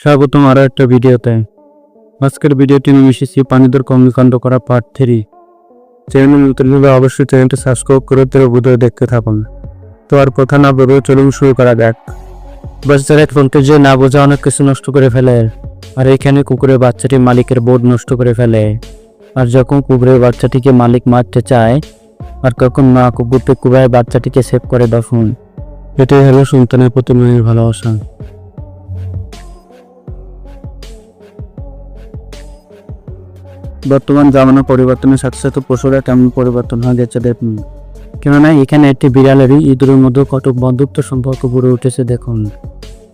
স্বাগতম আরও একটা ভিডিওতে। আজকের ভিডিওটি আমি এসেছি পানিদের কর্মকাণ্ড করা পার্ট থ্রি চ্যানেল নতুন হলে অবশ্যই চ্যানেলটি সাবস্ক্রাইব করে তার ভিডিও দেখতে থাকুন। তো আর কথা না বলে চলুন শুরু করা যাক। বাচ্চারা ফোনকে যে না বোঝা অনেক কিছু নষ্ট করে ফেলে। আর এখানে কুকুরের বাচ্চাটি মালিকের বোর্ড নষ্ট করে ফেলে। আর যখন কুকুরের বাচ্চাটিকে মালিক মারতে চায়, আর কখন না কুকুরটি কুকুরের বাচ্চাটিকে সেভ করে দফন এটাই হলো সন্তানের প্রতি মায়ের ভালোবাসা। বর্তমান জামানা পরিবর্তনের সাথে সাথে পশুরা কেমন পরিবর্তন হয়ে গেছে দেখুন। কেননা এখানে একটি বিড়ালেরই ইঁদুরের মধ্যে কত বন্ধুত্ব সম্পর্ক গড়ে উঠেছে দেখুন।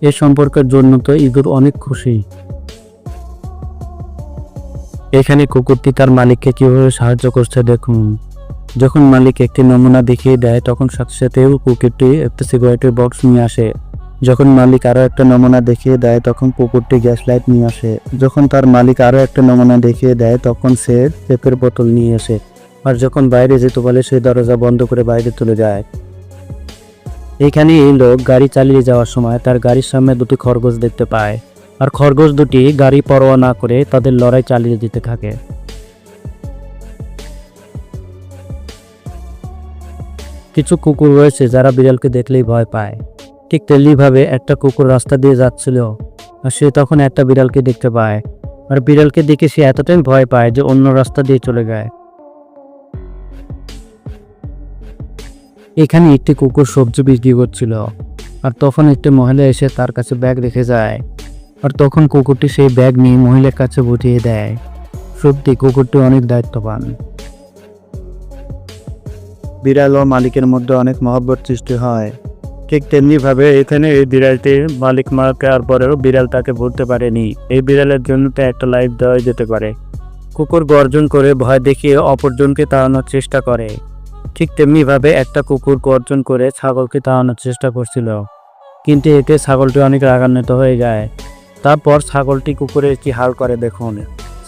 এ সম্পর্কের জন্য তো ইঁদুর অনেক খুশি। এখানে কুকুরটি তার মালিককে কীভাবে সাহায্য করছে দেখুন। যখন মালিক একটি নমুনা দেখিয়ে দেয়, তখন সাথে সাথেও কুকুরটি একটা সিগারেটের বক্স নিয়ে আসে। যখন মালিক আরও একটা নমুনা দেখিয়ে দেয়, তখন কুকুরটি গ্যাস লাইট নিয়ে আসে। যখন তার মালিক আরও একটা নমুনা দেখিয়ে দেয়, তখন সে পেপের বোতল নিয়ে আসে। আর যখন বাইরে যেতে বলে, সে দরজা বন্ধ করে বাইরে চলে যায়। এখানে এই লোক গাড়ি চালিয়ে যাওয়ার সময় তার গাড়ির সামনে দুটি খরগোশ দেখতে পায়। আর খরগোশ দুটি গাড়ি পরোয়া না করে তাদের লড়াই চালিয়ে দিতে থাকে। কিছু কুকুর রয়েছে যারা বিড়ালকে দেখলেই ভয় পায়। ঠিক তেমনিভাবে একটা কুকুর রাস্তা দিয়ে যাচ্ছিল আর সে তখন একটা বিড়ালকে দেখতে পায়। আর বিড়ালকে দেখে সে এতটাই ভয় পায় যে অন্য রাস্তা দিয়ে চলে যায়। এখানে একটি কুকুর সবজি বিক্রি করছিল। আর তখন একটি মহিলা এসে তার কাছে ব্যাগ রেখে যায়। আর তখন কুকুরটি সেই ব্যাগ নিয়ে মহিলার কাছে বুঝিয়ে দেয়। সত্যি কুকুরটি অনেক দায়িত্ববান। বিড়াল ও মালিকের মধ্যে অনেক মহব্বত সৃষ্টি হয়। ঠিক তেমনি ভাবে এখানে এই বিড়ালটির মালিক মারা যাওয়ার পরেও বিড়াল তাকে ভুলতে পারেনি। এই বিড়ালের জন্য তো একটা লাইফ দেওয়া যেতে পারে। কুকুর গর্জন করে ভয় দেখিয়ে অপরজনকে তাড়ানোর চেষ্টা করে। ঠিক তেমনি ভাবে একটা কুকুর গর্জন করে ছাগলকে তাড়ানোর চেষ্টা করছিল। কিন্তু এতে ছাগলটি অনেক রাগান্বিত হয়ে যায়। তারপর ছাগলটি কুকুরের কি হাল করে দেখুন।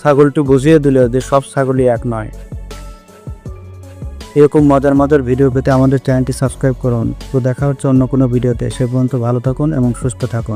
ছাগলটি বুঝিয়ে দিল যে সব ছাগলই এক নয়। এরকম মজার মজার ভিডিও পেতে আমাদের চ্যানেলটি সাবস্ক্রাইব করুন। তো দেখা হচ্ছে অন্য কোনো ভিডিওতে সে পর্যন্ত ভালো থাকুন এবং সুস্থ থাকুন।